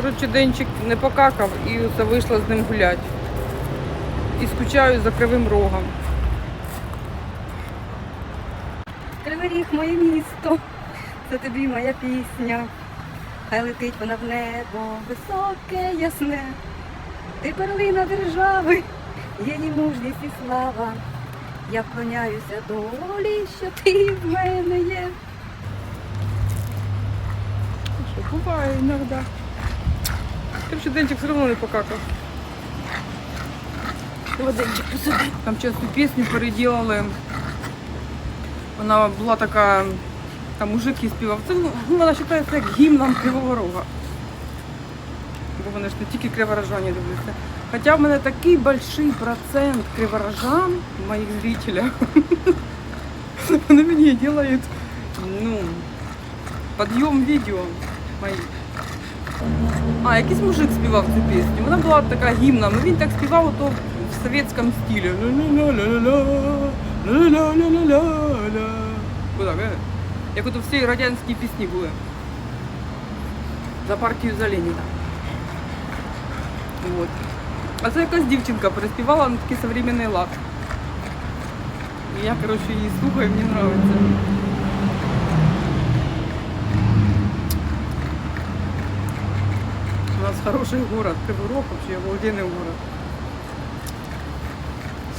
Коротше, денчик не покакав і це вийшла з ним гуляти. І скучаю за кривим рогом. Кривий Ріг моє місто, це тобі моя пісня. Хай летить вона в небо, високе, ясне. Ти перлина держави, є її мужність і слава. Я вклоняюся долі, що ти в мене є. Що буває іноді. Коротше, денчик все одно не покакав. Водичку посади. Там часто пісню переділили. Вона була така, там мужик її співав. Це ну, вона вважається як гімном Кривого Рога. Бо вони ж не тільки криворожані дивляться. Хоча в мене такий большой процент криворожан, моїх зрителів. Вони мені роблять ну, підйом відео мої. А, якийсь мужик співав цю пісню. Вона була така гімна, ну він так співав ото в совєтському стилі. Ла-ла-ла-ла-ла, ла-ла-ла-ла-ла. Отак, е. Як ото всі радянські пісні були. За партію за Леніна. Вот. А це якась дівчинка переспівала на такий современний лад. І я, коротше, її слухаю, мені подобається. хороший город, Кривый Рог вообще обалденный город.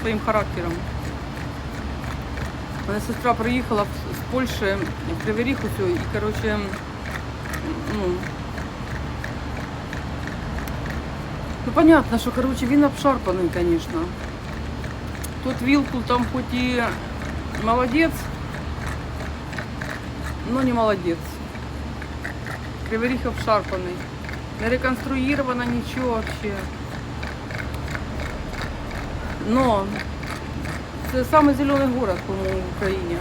Своїм характером. У мене сестра приїхала в- з Польщі в Кривий Ріг усю, і, коротше, ну, ну, понятно, що, коротше, він обшарпаний, звісно. Тут Вілкул там хоч і молодець, но не молодець. Кривий Ріг обшарпаний. Не реконструировано ничего вообще. Но це самый зеленый город, по-моему, в Украине.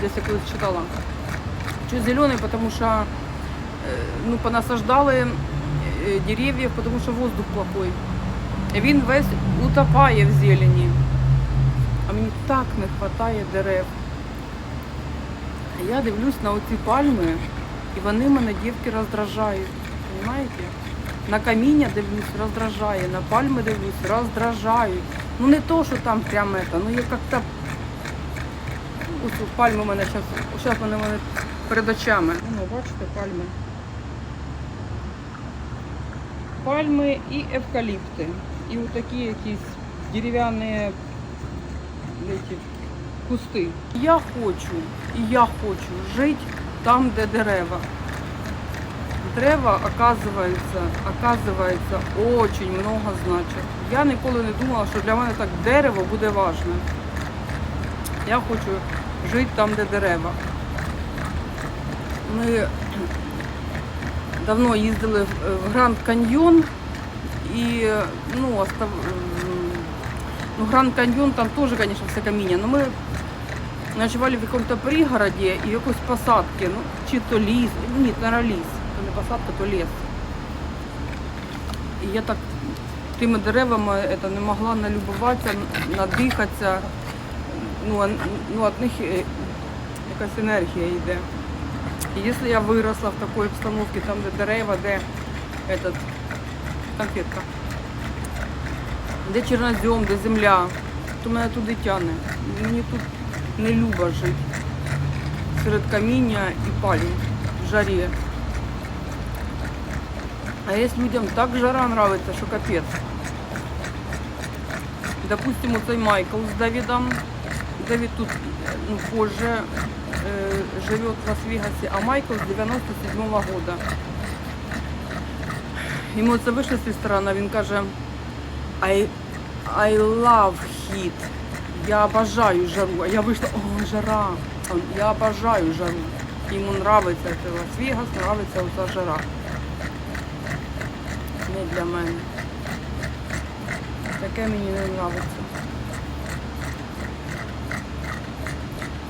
Десь я колись читала. Чуть зеленый, потому что э, ну, понасаждали э, деревьев, потому что воздух плохой. Він весь утопає в зелені. А мені так не вистачає дерев. А Я дивлюсь на оці пальми, і вони мене дівки роздражають. Понимаете? На каміння дивлюсь, роздражає, на пальми дивлюсь, роздражають. Ну не то, що там прямо это, ну я. Ось пальми у мене зараз, зараз вони в мене перед очами. Ну, бачите, пальми. Пальми і евкаліпти. І отакі якісь дерев'яні кусти. Я хочу, і я хочу жити там, де дерева. Дерева, оказывается, оказывается, очень много значить. Я ніколи не думала, що для мене так дерево буде важне. Я хочу жити там, де дерева. Ми давно їздили в Гранд Каньйон і ну, остав... ну, Гранд Каньйон там теж, конечно, все каміння, но ми ночевали в якомусь пригороді і в якоїсь посадки, ну, чи то ліс, ні, наверное, ліс, то не посадка, то ліс. І я так тими деревами это, не могла налюбуватися, надихатися, ну, ну, від них е, якась енергія йде. І якщо я виросла в такій обстановці, там де дерева, де этот, конфетка, де чорнозем, де земля, то мене туди тягне. Мені тут не люба жити. Серед каміння і пальм в жарі. А є людям так жара нравиться, що капець. Допустим, оцей Майкл з Давідом. Давид тут ну, позже э, живет в Лас-Вегасе, а Майкл с 97 -го года. Йому це з ресторана, він каже, I, I love heat. Я обожаю жару. А я вийшла, о, жара. Я обожаю жару. Йому нравиться це Лас-Вегас, нравиться оця жара. Не для мене. Таке мені не нравиться.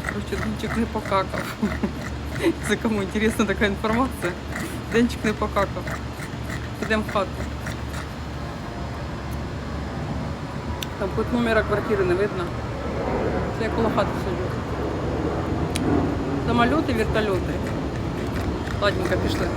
Короче, Денчик не покакав. Це кому інтересна така інформація. Денчик не покакав. Підемо в хату. Там хоч номера квартири не видно. Це я коло хати сиджу. Самоліти, вертольоти. Ладненько, пішли.